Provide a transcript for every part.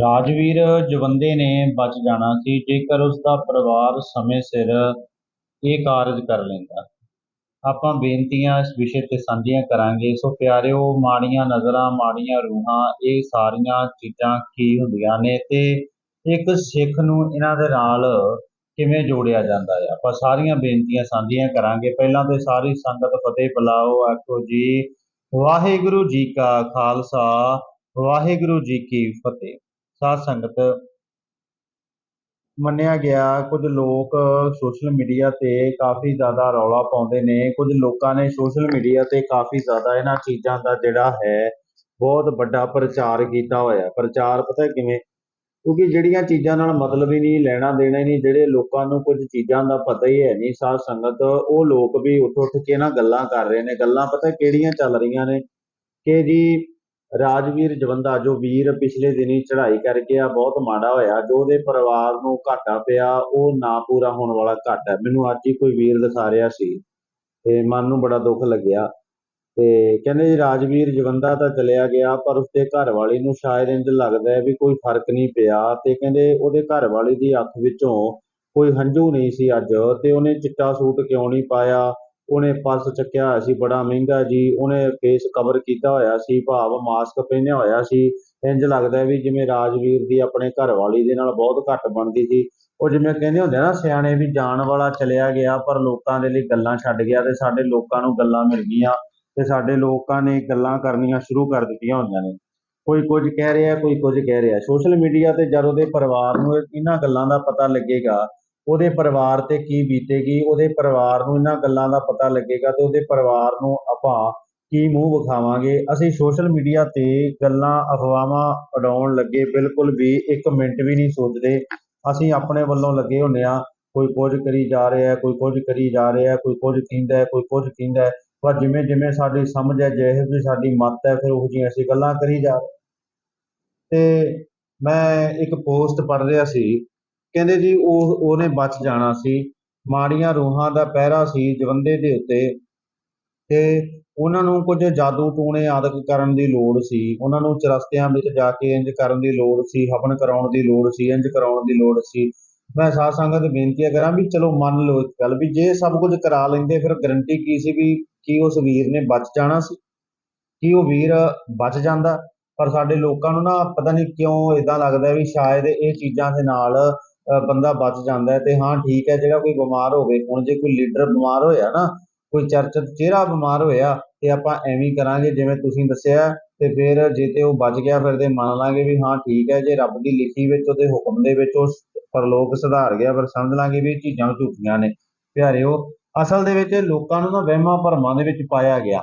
ਰਾਜਵੀਰ ਜਵੰਦੇ ਨੇ ਬਚ ਜਾਣਾ ਸੀ, ਜੇਕਰ ਉਸ ਦਾ ਪਰਿਵਾਰ ਸਮੇਂ ਸਿਰ ਇਹ ਕਾਰਜ ਕਰ ਲੈਂਦਾ। ਆਪਾਂ ਬੇਨਤੀਆਂ ਇਸ ਵਿਸ਼ੇ ਤੇ ਸਾਂਝੀਆਂ ਕਰਾਂਗੇ। ਸੋ ਪਿਆਰਿਓ, ਮਾੜੀਆਂ ਨਜ਼ਰਾਂ, ਮਾੜੀਆਂ ਰੂਹਾਂ, ਇਹ ਸਾਰੀਆਂ ਚੀਜ਼ਾਂ ਕੀ ਹੁੰਦੀਆਂ ਨੇ ਤੇ ਇੱਕ ਸਿੱਖ ਨੂੰ ਇਹਨਾਂ ਦੇ ਨਾਲ ਕਿਵੇਂ ਜੋੜਿਆ ਜਾਂਦਾ ਹੈ? ਆਪਾਂ ਸਾਰੀਆਂ ਬੇਨਤੀਆਂ ਸਾਂਝੀਆਂ ਕਰਾਂਗੇ। ਪਹਿਲਾਂ ਤੇ ਸਾਰੀ ਸੰਗਤ ਫਤਿਹ ਬੁਲਾਓ, ਆਖੋ ਜੀ, ਵਾਹਿਗੁਰੂ ਜੀ ਕਾ ਖਾਲਸਾ, ਵਾਹਿਗੁਰੂ ਜੀ ਕੀ ਫਤਿਹ। ਸਾਧ ਸੰਗਤ ਮੰਨਿਆ ਗਿਆ, ਕੁਝ ਲੋਕ ਸੋਸ਼ਲ ਮੀਡੀਆ ਤੇ ਕਾਫੀ ਜ਼ਿਆਦਾ ਰੌਲਾ ਪਾਉਂਦੇ ਨੇ, ਕੁਝ ਲੋਕਾਂ ਨੇ ਸੋਸ਼ਲ ਮੀਡੀਆ ਤੇ ਕਾਫੀ ਜ਼ਿਆਦਾ ਇਹਨਾਂ ਚੀਜ਼ਾਂ ਦਾ ਜਿਹੜਾ ਹੈ, ਬਹੁਤ ਵੱਡਾ ਪ੍ਰਚਾਰ ਕੀਤਾ ਹੋਇਆ। ਪ੍ਰਚਾਰ ਪਤਾ ਕਿਵੇਂ? ਕਿਉਂਕਿ ਜਿਹੜੀਆਂ ਚੀਜ਼ਾਂ ਨਾਲ ਮਤਲਬ ਹੀ ਨਹੀਂ, ਲੈਣਾ ਦੇਣਾ ਹੀ ਨਹੀਂ, ਜਿਹੜੇ ਲੋਕਾਂ ਨੂੰ ਕੁਝ ਚੀਜ਼ਾਂ ਦਾ ਪਤਾ ਹੀ ਹੈ ਨਹੀਂ, ਸਾਧ ਸੰਗਤ, ਉਹ ਲੋਕ ਵੀ ਉੱਠ ਉੱਠ ਕੇ ਨਾ ਗੱਲਾਂ ਕਰ ਰਹੇ ਨੇ। ਗੱਲਾਂ ਪਤਾ ਕਿਹੜੀਆਂ ਚੱਲ ਰਹੀਆਂ ਨੇ? ਕਿ ਜੀ ਰਾਜਵੀਰ ਜਵੰਦਾ, ਜੋ ਵੀਰ ਪਿਛਲੇ ਦਿਨੀ ਚੜ੍ਹਾਈ ਕਰ ਗਿਆ ਬਹੁਤ ਮਾੜਾ ਹੋਇਆ, ਜੋ ਉਹਦੇ ਪਰਿਵਾਰ ਨੂੰ ਘਾਟਾ ਪਿਆ, ਉਹ ਨਾ ਪੂਰਾ ਹੋਣ ਵਾਲਾ ਘਾਟਾ ਹੈ। ਮੈਨੂੰ ਅੱਜ ਹੀ ਕੋਈ ਵੀਰ ਦਿਖਾ ਰਿਹਾ ਸੀ ਤੇ ਮਨ ਨੂੰ ਬੜਾ ਦੁੱਖ ਲੱਗਿਆ। ਤੇ ਕਹਿੰਦੇ ਜੀ, ਰਾਜਵੀਰ ਜਵੰਦਾ ਤਾਂ ਚਲਿਆ ਗਿਆ, ਪਰ ਉਸਦੇ ਘਰ ਵਾਲੀ ਨੂੰ ਸ਼ਾਇਦ ਇੰਜ ਲੱਗਦਾ ਹੈ ਵੀ ਕੋਈ ਫ਼ਰਕ ਨਹੀਂ ਪਿਆ ਤੇ ਕਹਿੰਦੇ ਉਹਦੇ ਘਰ ਵਾਲੀ ਦੀ ਅੱਖ ਵਿੱਚੋਂ ਕੋਈ ਹੰਝੂ ਨਹੀਂ ਸੀ ਅੱਜ ਤੇ ਉਹਨੇ ਚਿੱਟਾ ਸੂਟ ਕਿਉਂ ਨਹੀਂ ਪਾਇਆ? ਉਹਨੇ ਪਰਸ ਚੱਕਿਆ ਹੋਇਆ ਸੀ, ਬੜਾ ਮਹਿੰਗਾ ਜੀ। ਉਹਨੇ ਫੇਸ ਕਵਰ ਕੀਤਾ ਹੋਇਆ ਸੀ, ਭਾਵ ਮਾਸਕ ਪਹਿਨਿਆ ਹੋਇਆ ਸੀ। ਇੰਜ ਲੱਗਦਾ ਵੀ ਜਿਵੇਂ ਰਾਜਵੀਰ ਦੀ ਆਪਣੇ ਘਰ ਵਾਲੀ ਦੇ ਨਾਲ ਬਹੁਤ ਘੱਟ ਬਣਦੀ ਸੀ। ਉਹ ਜਿਵੇਂ ਕਹਿੰਦੇ ਹੁੰਦੇ ਨਾ, ਸਿਆਣੇ ਵੀ ਜਾਣ ਵਾਲਾ ਚਲਿਆ ਗਿਆ, ਪਰ ਲੋਕਾਂ ਦੇ ਲਈ ਗੱਲਾਂ ਛੱਡ ਗਿਆ ਤੇ ਸਾਡੇ ਲੋਕਾਂ ਨੂੰ ਗੱਲਾਂ ਮਿਲ ਗਈਆਂ ਤੇ ਸਾਡੇ ਲੋਕਾਂ ਨੇ ਗੱਲਾਂ ਕਰਨੀਆਂ ਸ਼ੁਰੂ ਕਰ ਦਿੱਤੀਆਂ ਹੋਈਆਂ ਨੇ। ਕੋਈ ਕੁਝ ਕਹਿ ਰਿਹਾ, ਕੋਈ ਕੁਝ ਕਹਿ ਰਿਹਾ। ਸੋਸ਼ਲ ਮੀਡੀਆ ਤੇ ਜਦ ਉਹਦੇ ਪਰਿਵਾਰ ਨੂੰ ਇਹਨਾਂ ਗੱਲਾਂ ਦਾ ਪਤਾ ਲੱਗੇਗਾ ਉਹਦੇ ਪਰਿਵਾਰ ਤੇ ਕੀ ਬੀਤੇਗੀ, ਉਹਦੇ ਪਰਿਵਾਰ ਨੂੰ ਇਹਨਾਂ ਗੱਲਾਂ ਦਾ ਪਤਾ ਲੱਗੇਗਾ ਤੇ ਉਹਦੇ ਪਰਿਵਾਰ ਨੂੰ ਆਪਾਂ ਕੀ ਮੂੰਹ ਵਿਖਾਵਾਂਗੇ। ਅਸੀਂ ਸੋਸ਼ਲ ਮੀਡੀਆ ਤੇ ਗੱਲਾਂ, ਅਫਵਾਹਾਂ ਉਡਾਉਣ ਲੱਗੇ ਬਿਲਕੁਲ ਵੀ ਇੱਕ ਮਿੰਟ ਵੀ ਨਹੀਂ ਸੋਚਦੇ। ਅਸੀਂ ਆਪਣੇ ਵੱਲੋਂ ਲੱਗੇ ਹੁੰਦੇ ਆ ਕੋਈ ਕੁਝ ਕਰੀ ਜਾ ਰਿਹਾ, ਕੋਈ ਕੁਝ ਕਰੀ ਜਾ ਰਿਹਾ, ਕੋਈ ਕੁਝ ਕਹਿੰਦਾ, ਕੋਈ ਕੁਝ ਕਹਿੰਦਾ। ਪਰ ਜਿਵੇਂ ਜਿਵੇਂ ਸਾਡੀ ਸਮਝ ਹੈ, ਜਿਹੋ ਜਿਹੀ ਸਾਡੀ ਮੱਤ ਹੈ, ਫਿਰ ਉਹ ਜਿਹੀਆਂ ਅਸੀਂ ਗੱਲਾਂ ਕਰੀ ਜਾ ਰਹੇ ਤੇ ਮੈਂ ਇੱਕ ਪੋਸਟ ਪੜ੍ਹ ਰਿਹਾ ਸੀ ਕਹਿੰਦੇ ਜੀ ਉਹ, ਉਹਨੇ ਬਚ ਜਾਣਾ ਸੀ। ਮਾੜੀਆਂ ਰੂਹਾਂ ਦਾ ਪਹਿਰਾ ਸੀ ਜਵੰਦੇ ਦੇ ਉੱਤੇ ਤੇ ਉਹਨਾਂ ਨੂੰ ਕੁਝ ਜਾਦੂ ਟੂਣੇ ਆਦਿਕ ਕਰਨ ਦੀ ਲੋੜ ਸੀ। ਉਹਨਾਂ ਨੂੰ ਚਰਸਤਿਆਂ ਵਿੱਚ ਜਾ ਕੇ ਇੰਜ ਕਰਨ ਦੀ ਲੋੜ ਸੀ, ਹਵਨ ਕਰਾਉਣ ਦੀ ਲੋੜ ਸੀ, ਇੰਜ ਕਰਾਉਣ ਦੀ ਲੋੜ ਸੀ। ਮੈਂ ਸਾਧ ਸੰਗਤ ਬੇਨਤੀ ਕਰਾਂ ਵੀ ਚਲੋ ਮੰਨ ਲਓ ਇੱਕ ਗੱਲ ਵੀ ਜੇ ਸਭ ਕੁਝ ਕਰਾ ਲੈਂਦੇ ਫਿਰ ਗਰੰਟੀ ਕੀ ਸੀ ਵੀ ਕੀ ਉਸ ਵੀਰ ਨੇ ਬਚ ਜਾਣਾ ਸੀ? ਕੀ ਉਹ ਵੀਰ ਬਚ ਜਾਂਦਾ? ਪਰ ਸਾਡੇ ਲੋਕਾਂ ਨੂੰ ਨਾ ਪਤਾ ਨਹੀਂ ਕਿਉਂ ਇਦਾਂ ਲੱਗਦਾ ਵੀ ਸ਼ਾਇਦ ਇਹ ਚੀਜ਼ਾਂ ਦੇ ਨਾਲ ਬੰਦਾ ਬਚ ਜਾਂਦਾ ਹੈ ਤੇ ਹਾਂ ਠੀਕ ਹੈ, ਜਿਹੜਾ ਕੋਈ ਬਿਮਾਰ ਹੋਵੇ, ਹੁਣ ਜੇ ਕੋਈ ਲੀਡਰ ਬਿਮਾਰ ਹੋਇਆ ਨਾ, ਕੋਈ ਚਰਚਿਤ ਚਿਹਰਾ ਬਿਮਾਰ ਹੋਇਆ ਤੇ ਆਪਾਂ ਐਵੇਂ ਕਰਾਂਗੇ ਜਿਵੇਂ ਤੁਸੀਂ ਦੱਸਿਆ ਤੇ ਫਿਰ ਜੇ ਤੇ ਉਹ ਬਚ ਗਿਆ, ਫਿਰ ਤੇ ਮੰਨ ਲਾਂਗੇ ਵੀ ਹਾਂ ਠੀਕ ਹੈ, ਜੇ ਰੱਬ ਦੀ ਲਿਖੀ ਵਿੱਚ ਉਹਦੇ ਹੁਕਮ ਦੇ ਵਿੱਚ ਉਹ ਪਰਲੋਕ ਸੁਧਾਰ ਗਿਆ, ਫਿਰ ਸਮਝ ਲਾਂਗੇ ਵੀ ਚੀਜ਼ਾਂ ਝੂਠੀਆਂ ਨੇ। ਪਿਆਰਿਓ, ਅਸਲ ਦੇ ਵਿੱਚ ਲੋਕਾਂ ਨੂੰ ਨਾ ਵਹਿਮਾਂ ਭਰਮਾਂ ਦੇ ਵਿੱਚ ਪਾਇਆ ਗਿਆ,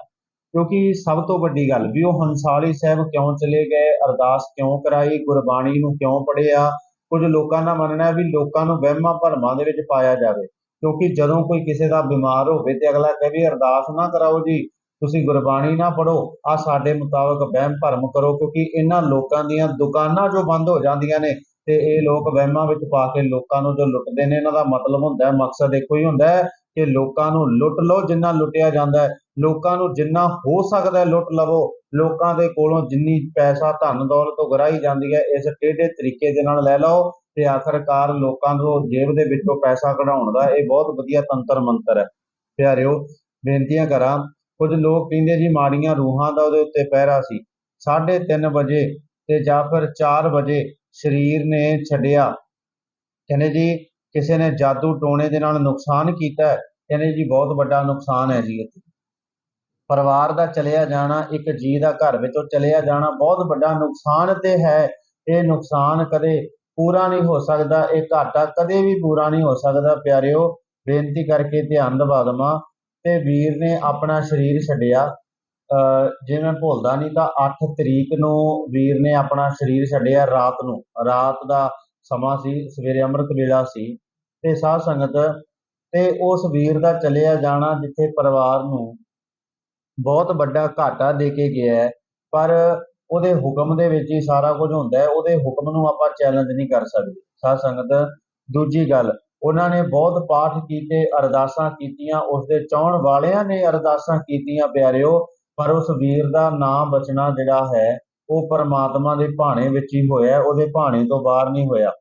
ਕਿਉਂਕਿ ਸਭ ਤੋਂ ਵੱਡੀ ਗੱਲ ਵੀ ਉਹ ਹੰਸਾਲੀ ਸਾਹਿਬ ਕਿਉਂ ਚਲੇ ਗਏ, ਅਰਦਾਸ ਕਿਉਂ ਕਰਾਈ, ਗੁਰਬਾਣੀ ਨੂੰ ਕਿਉਂ ਪੜ੍ਹਿਆ ਕੁਝ ਲੋਕਾਂ ਦਾ ਮੰਨਣਾ ਹੈ ਵੀ ਲੋਕਾਂ ਨੂੰ ਵਹਿਮਾਂ ਭਰਮਾਂ ਦੇ ਵਿੱਚ ਪਾਇਆ ਜਾਵੇ, ਕਿਉਂਕਿ ਜਦੋਂ ਕੋਈ ਕਿਸੇ ਦਾ ਬਿਮਾਰ ਹੋਵੇ ਤੇ ਅਗਲਾ ਕਹੇ ਵੀ ਅਰਦਾਸ ਨਾ ਕਰਾਓ ਜੀ, ਤੁਸੀਂ ਗੁਰਬਾਣੀ ਨਾ ਪੜੋ ਆ ਸਾਡੇ ਮੁਤਾਬਕ ਵਹਿਮ ਭਰਮ ਕਰੋ, ਕਿਉਂਕਿ ਇਹਨਾਂ ਲੋਕਾਂ ਦੀਆਂ ਦੁਕਾਨਾਂ ਜੋ ਬੰਦ ਹੋ ਜਾਂਦੀਆਂ ਨੇ ਤੇ ਇਹ ਲੋਕ ਵਹਿਮਾਂ ਵਿੱਚ ਪਾ ਕੇ ਲੋਕਾਂ ਨੂੰ ਜੋ ਲੁੱਟਦੇ ਨੇ, ਇਹਨਾਂ ਦਾ ਮਤਲਬ ਹੁੰਦਾ ਹੈ, ਮਕਸਦ ਇੱਕੋ ਹੀ ਹੁੰਦਾ ਹੈ ਕਿ ਲੋਕਾਂ ਨੂੰ ਲੁੱਟ ਲਓ, ਜਿੰਨਾ ਲੁੱਟਿਆ ਜਾਂਦਾ ਹੈ, ਲੋਕਾਂ ਨੂੰ ਜਿੰਨਾ ਹੋ ਸਕਦਾ ਹੈ ਲੁੱਟ ਲਵੋ, ਲੋਕਾਂ ਦੇ ਕੋਲੋਂ ਜਿੰਨੀ ਪੈਸਾ ਧਨ ਦੌਲਤ ਉਗਰਾਈ ਜਾਂਦੀ ਹੈ, ਇਸ ਟੇਢੇ ਤਰੀਕੇ ਦੇ ਨਾਲ ਲੈ ਲਓ ਤੇ ਆਖਰਕਾਰ ਲੋਕਾਂ ਨੂੰ ਜੇਬ ਦੇ ਵਿੱਚੋਂ ਪੈਸਾ ਕਢਾਉਣ ਦਾ ਇਹ ਬਹੁਤ ਵਧੀਆ ਤੰਤਰ ਮੰਤਰ ਹੈ। ਪਿਆਰਿਓ, ਬੇਨਤੀਆਂ ਕਰਾਂ, ਕੁਝ ਲੋਕ ਕਹਿੰਦੇ ਜੀ ਮਾੜੀਆਂ ਰੂਹਾਂ ਦਾ ਉਹਦੇ ਉੱਤੇ ਪਹਿਰਾ ਸੀ 3:30 ਵਜੇ ਤੇ ਜਾਂ ਫਿਰ 4 ਵਜੇ ਸਰੀਰ ਨੇ ਛੱਡਿਆ। ਕਹਿੰਦੇ ਜੀ ਕਿਸੇ ਨੇ ਜਾਦੂ ਟੋਣੇ ਦੇ ਨਾਲ ਨੁਕਸਾਨ ਕੀਤਾ ਕਹਿੰਦੇ ਜੀ ਬਹੁਤ ਵੱਡਾ ਨੁਕਸਾਨ ਹੈ ਜੀ ਇੱਥੇ ਪਰਿਵਾਰ ਦਾ ਚਲਿਆ ਜਾਣਾ, ਇੱਕ ਜੀ ਦਾ ਘਰ ਵਿੱਚੋਂ ਚਲਿਆ ਜਾਣਾ ਬਹੁਤ ਵੱਡਾ ਨੁਕਸਾਨ ਤੇ ਹੈ। ਇਹ ਨੁਕਸਾਨ ਕਦੇ ਪੂਰਾ ਨਹੀਂ ਹੋ ਸਕਦਾ, ਇਹ ਘਾਟਾ ਕਦੇ ਵੀ ਪੂਰਾ ਨਹੀਂ ਹੋ ਸਕਦਾ, ਪਿਆਰਿਓ, ਬੇਨਤੀ ਕਰਕੇ ਧਿਆਨ ਦਵਾ ਦੇਵਾਂ ਤੇ ਵੀਰ ਨੇ ਆਪਣਾ ਸਰੀਰ ਛੱਡਿਆ। ਅਹ ਜੇ ਮੈਂ ਭੁੱਲਦਾ ਨਹੀਂ ਤਾਂ 8 ਤਰੀਕ ਨੂੰ ਵੀਰ ਨੇ ਆਪਣਾ ਸਰੀਰ ਛੱਡਿਆ ਰਾਤ ਨੂੰ। ਰਾਤ ਦਾ ਸਮਾਂ ਸੀ, ਸਵੇਰੇ ਅੰਮ੍ਰਿਤ ਵੇਲਾ ਸੀ ਤੇ ਸਾਧ ਸੰਗਤ ਤੇ ਉਸ ਵੀਰ ਦਾ ਚਲਿਆ ਜਾਣਾ ਜਿੱਥੇ ਪਰਿਵਾਰ ਨੂੰ ਬਹੁਤ ਵੱਡਾ ਘਾਟਾ ਦੇ ਕੇ ਗਿਆ ਹੈ, ਪਰ ਉਹਦੇ ਹੁਕਮ ਦੇ ਵਿੱਚ ਹੀ ਸਾਰਾ ਕੁਝ ਹੁੰਦਾ ਹੈ, ਉਹਦੇ ਹੁਕਮ ਨੂੰ ਆਪਾਂ ਚੈਲੰਜ ਨਹੀਂ ਕਰ ਸਕਦੇ। ਸਾਧ ਸੰਗਤ, ਦੂਜੀ ਗੱਲ, ਉਹਨਾਂ ਨੇ ਬਹੁਤ ਪਾਠ ਕੀਤੇ, ਅਰਦਾਸਾਂ ਕੀਤੀਆਂ ਉਸ ਦੇ ਚਾਹਣ ਵਾਲਿਆਂ ਨੇ ਅਰਦਾਸਾਂ ਕੀਤੀਆਂ, ਪਿਆਰਿਓ, ਪਰ ਉਸ ਵੀਰ ਦਾ ਨਾਮ ਬਚਣਾ ਜਿਹੜਾ ਹੈ ਉਹ ਪਰਮਾਤਮਾ ਦੇ ਭਾਣੇ ਵਿੱਚ ਹੀ ਹੋਇਆ, ਉਹਦੇ ਭਾਣੇ ਤੋਂ ਬਾਹਰ ਨਹੀਂ ਹੋਇਆ।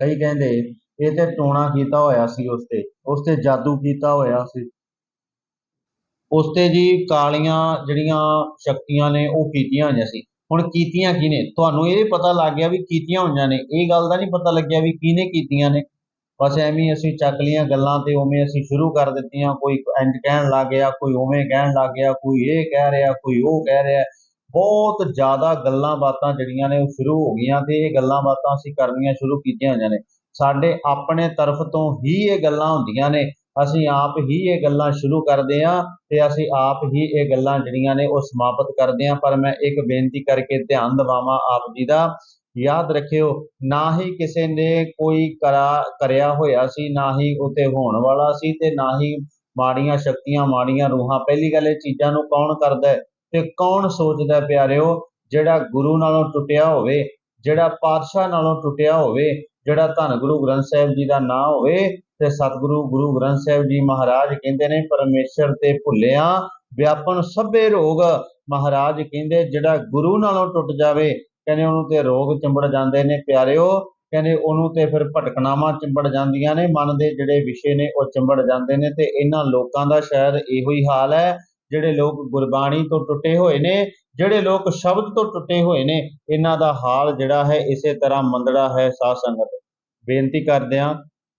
ਕਈ ਕਹਿੰਦੇ, ਇਹ ਤੇ ਟੋਣਾ ਕੀਤਾ ਹੋਇਆ ਸੀ ਉਸ ਤੇ ਉਸ ਤੇ ਜਾਦੂ ਕੀਤਾ ਹੋਇਆ ਸੀ। ਉਸ ਤੇ ਜੀ ਕਾਲੀਆਂ ਜਿਹੜੀਆਂ ਸ਼ਕਤੀਆਂ ਨੇ, ਉਹ ਕੀਤੀਆਂ ਹੋਈਆਂ ਸੀ। ਹੁਣ ਕੀਤੀਆਂ ਕਿਹਨੇ? ਤੁਹਾਨੂੰ ਇਹ ਪਤਾ ਲੱਗ ਗਿਆ ਵੀ ਕੀਤੀਆਂ ਹੋਈਆਂ ਨੇ। ਇਹ ਗੱਲ ਦਾ ਨਹੀਂ ਪਤਾ ਲੱਗਿਆ ਵੀ ਕਿਹਨੇ ਕੀਤੀਆਂ ਨੇ। ਬਸ ਐਵੇਂ ਅਸੀਂ ਚੱਕ ਲਈਆਂ ਗੱਲਾਂ ਤੇ ਉਵੇਂ ਅਸੀਂ ਸ਼ੁਰੂ ਕਰ ਦਿੱਤੀਆਂ। ਕੋਈ ਇੰਜ ਕਹਿਣ ਲੱਗ ਗਿਆ, ਕੋਈ ਉਵੇਂ ਕਹਿਣ ਲੱਗ ਗਿਆ, ਕੋਈ ਇਹ ਕਹਿ ਰਿਹਾ, ਕੋਈ ਉਹ ਕਹਿ ਰਿਹਾ। ਬਹੁਤ ਜ਼ਿਆਦਾ ਗੱਲਾਂ ਬਾਤਾਂ ਜਿਹੜੀਆਂ ਨੇ ਉਹ ਸ਼ੁਰੂ ਹੋ ਗਈਆਂ ਤੇ ਇਹ ਗੱਲਾਂ ਬਾਤਾਂ ਅਸੀਂ ਕਰਨੀਆਂ ਸ਼ੁਰੂ ਕੀਤੀਆਂ ਹੋਈਆਂ ਨੇ। ਸਾਡੇ ਆਪਣੇ ਤਰਫ ਤੋਂ ਹੀ ਇਹ ਗੱਲਾਂ ਹੁੰਦੀਆਂ ਨੇ। ਅਸੀਂ ਆਪ ਹੀ ਇਹ ਗੱਲਾਂ ਸ਼ੁਰੂ ਕਰਦੇ ਹਾਂ ਤੇ ਅਸੀਂ ਆਪ ਹੀ ਇਹ ਗੱਲਾਂ ਜਿਹੜੀਆਂ ਨੇ ਉਹ ਸਮਾਪਤ ਕਰਦੇ ਹਾਂ। ਪਰ ਮੈਂ ਇੱਕ ਬੇਨਤੀ ਕਰਕੇ ਧਿਆਨ ਦਿਵਾਵਾਂ ਆਪ ਜੀ ਦਾ। ਯਾਦ ਰੱਖਿਓ, ਨਾ ਹੀ ਕਿਸੇ ਨੇ ਕੋਈ ਕਰਾ, ਕਰਿਆ ਹੋਇਆ ਸੀ, ਨਾ ਹੀ ਉਤੇ ਹੋਣ ਵਾਲਾ ਸੀ ਤੇ ਨਾ ਹੀ ਮਾੜੀਆਂ ਸ਼ਕਤੀਆਂ, ਮਾੜੀਆਂ ਰੂਹਾਂ। ਪਹਿਲੀ ਗੱਲ ਇਹ ਚੀਜ਼ਾਂ ਨੂੰ ਕੌਣ ਕਰਦਾ ਹੈ? ਤੇ ਕੌਣ ਸੋਚਦਾ ਹੈ ਪਿਆਰਿਓ, ਜਿਹੜਾ ਗੁਰੂ ਨਾਲੋਂ ਟੁੱਟਿਆ ਹੋਵੇ, ਜਿਹੜਾ ਪਾਤਸ਼ਾਹ ਨਾਲੋਂ ਟੁੱਟਿਆ ਹੋਵੇ, ਜਿਹੜਾ ਧੰਨ ਗੁਰੂ ਗ੍ਰੰਥ ਸਾਹਿਬ ਜੀ ਦਾ ਨਾਂ ਹੋਵੇ ਤੇ ਸਤਿਗੁਰੂ ਗੁਰੂ ਗ੍ਰੰਥ ਸਾਹਿਬ ਜੀ ਮਹਾਰਾਜ ਕਹਿੰਦੇ ਨੇ, ਪਰਮੇਸ਼ਰ ਤੇ ਭੁੱਲਿਆ ਵਿਆਪਨ ਸਭੇ ਰੋਗ। ਮਹਾਰਾਜ ਕਹਿੰਦੇ, ਜਿਹੜਾ ਗੁਰੂ ਨਾਲੋਂ ਟੁੱਟ ਜਾਵੇ, ਕਹਿੰਦੇ ਉਹਨੂੰ ਤੇ ਰੋਗ ਚਿੰਬੜ ਜਾਂਦੇ ਨੇ ਪਿਆਰਿਓ। ਕਹਿੰਦੇ, ਉਹਨੂੰ ਤੇ ਫਿਰ ਭਟਕਣਾਵਾਂ ਚਿੰਬੜ ਜਾਂਦੀਆਂ ਨੇ, ਮਨ ਦੇ ਜਿਹੜੇ ਵਿਸ਼ੇ ਨੇ ਉਹ ਚਿੰਬੜ ਜਾਂਦੇ ਨੇ ਤੇ ਇਹਨਾਂ ਲੋਕਾਂ ਦਾ ਸ਼ਾਇਦ ਇਹੋ ਹੀ ਹਾਲ ਹੈ ਜਿਹੜੇ ਲੋਕ ਗੁਰਬਾਣੀ ਤੋਂ ਟੁੱਟੇ ਹੋਏ ਨੇ, ਜਿਹੜੇ ਲੋਕ ਸ਼ਬਦ ਤੋਂ ਟੁੱਟੇ ਹੋਏ ਨੇ, ਇਹਨਾਂ ਦਾ ਹਾਲ ਜਿਹੜਾ ਹੈ ਇਸੇ ਤਰ੍ਹਾਂ ਮੰਦੜਾ ਹੈ ਸਾਧ ਸੰਗਤ। ਬੇਨਤੀ ਕਰਦੇ ਹਾਂ,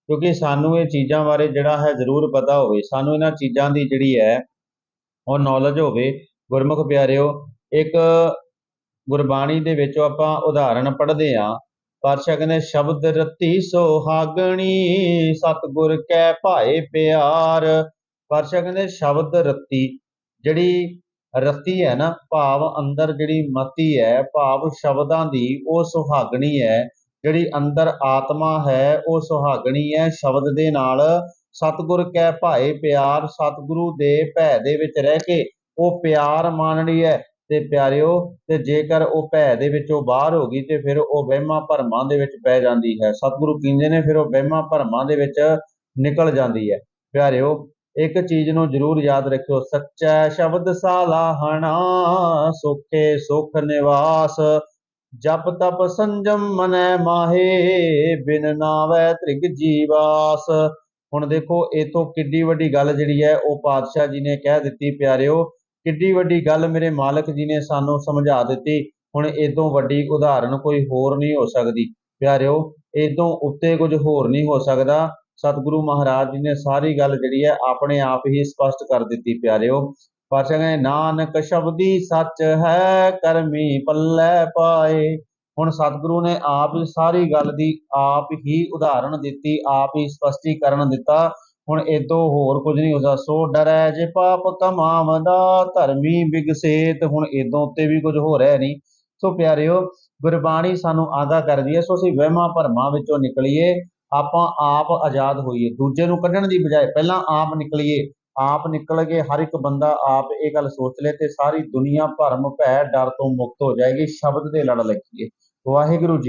ਕਿਉਂਕਿ ਸਾਨੂੰ ਇਹ ਚੀਜ਼ਾਂ ਬਾਰੇ ਜਿਹੜਾ ਹੈ ਜ਼ਰੂਰ ਪਤਾ ਹੋਵੇ, ਸਾਨੂੰ ਇਹਨਾਂ ਚੀਜ਼ਾਂ ਦੀ ਜਿਹੜੀ ਹੈ, ਉਹ ਨੌਲੇਜ ਹੋਵੇ। ਗੁਰਮੁਖ ਪਿਆਰਿਓ, ਇੱਕ ਗੁਰਬਾਣੀ ਦੇ ਵਿੱਚ ਆਪਾਂ ਉਦਾਹਰਣ ਪੜ੍ਹਦੇ ਹਾਂ। ਪਾਤਸ਼ਾਹ ਕਹਿੰਦੇ, ਸ਼ਬਦ ਰਤੀ ਸੋਹਾਗਣੀ, ਸਤਿਗੁਰ ਕੈ ਭਾਏ ਪਿਆਰ। ਪਾਤਸ਼ਾਹ ਕਹਿੰਦੇ, ਸ਼ਬਦ ਰਤੀ ਜਿਹੜੀ ਰਤੀ ਹੈ ਨਾ, ਭਾਵ ਅੰਦਰ ਜਿਹੜੀ ਮਤੀ ਹੈ, ਭਾਵ ਸ਼ਬਦਾਂ ਦੀ ਉਹ ਸੁਹਾਗਣੀ ਹੈ। ਜਿਹੜੀ ਅੰਦਰ ਆਤਮਾ ਹੈ, ਉਹ ਸੁਹਾਗਣੀ ਹੈ। ਸ਼ਬਦ ਦੇ ਨਾਲ ਸਤਿਗੁਰ ਕੈ ਭਾਏ ਪਿਆਰ, ਸਤਿਗੁਰੂ ਦੇ ਭੈ ਦੇ ਵਿੱਚ ਰਹਿ ਕੇ ਉਹ ਪਿਆਰ ਮਾਣੜੀ ਹੈ। ਤੇ ਪਿਆਰਿਓ, ਤੇ ਜੇਕਰ ਉਹ ਭੈ ਦੇ ਵਿੱਚੋਂ ਬਾਹਰ ਹੋ ਗਈ, ਤੇ ਫਿਰ ਉਹ ਵਹਿਮਾਂ ਭਰਮਾਂ ਦੇ ਵਿੱਚ ਪੈ ਜਾਂਦੀ ਹੈ। ਸਤਿਗੁਰੂ ਕਹਿੰਦੇ ਨੇ, ਫਿਰ ਉਹ ਵਹਿਮਾਂ ਭਰਮਾਂ ਦੇ ਵਿੱਚ ਨਿਕਲ ਜਾਂਦੀ ਹੈ। ਪਿਆਰਿਓ ਇੱਕ ਚੀਜ਼ ਨੂੰ ਜ਼ਰੂਰ ਯਾਦ ਰੱਖਿਓ, ਸੱਚਾ ਸ਼ਬਦ ਸਾਲਾਹਣਾ ਸੁਖੇ ਸੁਖ ਨਿਵਾਸ, ਜਪ ਤਪ ਸੰਜਮ ਮਨੈ ਮਾਹੇ, ਬਿਨ ਨਾਵੈ ਤ੍ਰਿਗ ਜੀਵਾਸ। ਹੁਣ ਦੇਖੋ ਇਥੋਂ ਕਿੱਡੀ ਵੱਡੀ ਗੱਲ ਜਿਹੜੀ ਹੈ, ਉਹ ਪਾਤਸ਼ਾਹ ਜੀ ਨੇ ਕਹਿ ਦਿੱਤੀ, ਪਿਆਰਿਓ, ਕਿੱਡੀ ਵੱਡੀ ਗੱਲ ਮੇਰੇ ਮਾਲਕ ਜੀ ਨੇ ਸਾਨੂੰ ਸਮਝਾ ਦਿੱਤੀ। ਹੁਣ ਇਦੋਂ ਵੱਡੀ ਉਦਾਹਰਣ ਕੋਈ ਹੋਰ ਨਹੀਂ ਹੋ ਸਕਦੀ। ਪਿਆਰਿਓ ਇਦੋਂ ਉੱਤੇ ਕੁਝ ਹੋਰ ਨਹੀਂ ਹੋ ਸਕਦਾ। ਸਤਿਗੁਰੂ ਮਹਾਰਾਜ ਜੀ ਨੇ ਸਾਰੀ ਗੱਲ ਜਿਹੜੀ ਹੈ ਆਪਣੇ ਆਪ ਹੀ ਸਪਸ਼ਟ ਕਰ ਦਿੱਤੀ ਪਿਆਰਿਓ। ਪਾਤਸ਼ਾਹ ਕਹਿੰਦੇ ਨਾਨਕ ਸ਼ਬਦੀ ਸੱਚ ਹੈ, ਕਰਮੀ ਪੱਲੇ ਪਾਏ। ਹੁਣ ਸਤਿਗੁਰੂ ਨੇ ਆਪ ਸਾਰੀ ਗੱਲ ਦੀ ਆਪ ਹੀ ਉਦਾਹਰਣ ਦਿੱਤੀ, ਆਪ ਹੀ ਸਪਸ਼ਟੀਕਰਨ ਦਿੱਤਾ। ਹੁਣ ਇਦੋਂ ਹੋਰ ਕੁਝ ਨਹੀਂ ਹੁੰਦਾ ਸੋ ਡਰੈ ਜੇ ਪਾਪ ਕਮਾਵਦਾ, ਧਰਮੀ ਬਿਗਸੇਤ। ਹੁਣ ਇਦੋਂ ਉੱਤੇ ਵੀ ਕੁਝ ਹੋ ਰਿਹਾ ਨਹੀਂ। ਸੋ ਪਿਆਰਿਓ, ਗੁਰਬਾਣੀ ਸਾਨੂੰ ਆਦਾ ਕਰਦੀ ਹੈ, ਸੋ ਅਸੀਂ ਵਹਿਮਾਂ ਭਰਮਾਂ ਵਿੱਚੋਂ ਨਿਕਲੀਏ। ਆਪਾਂ ਆਪ ਆਜ਼ਾਦ ਹੋਈਏ। ਦੂਜੇ ਨੂੰ ਕੱਢਣ ਦੀ ਬਜਾਏ ਪਹਿਲਾਂ ਆਪ ਨਿਕਲੀਏ। ਆਪ ਨਿਕਲ ਕੇ ਹਰ ਇੱਕ ਬੰਦਾ ਆਪ ਇਹ ਗੱਲ ਸੋਚ ਲੇ ਤੇ ਸਾਰੀ ਦੁਨੀਆ ਭਰਮ, ਭੈ, ਡਰ ਤੋਂ ਮੁਕਤ ਹੋ ਜਾਏਗੀ, ਸ਼ਬਦ ਦੇ ਲੜ ਲੱਗੀਏ। ਵਾਹਿਗੁਰੂ ਜੀ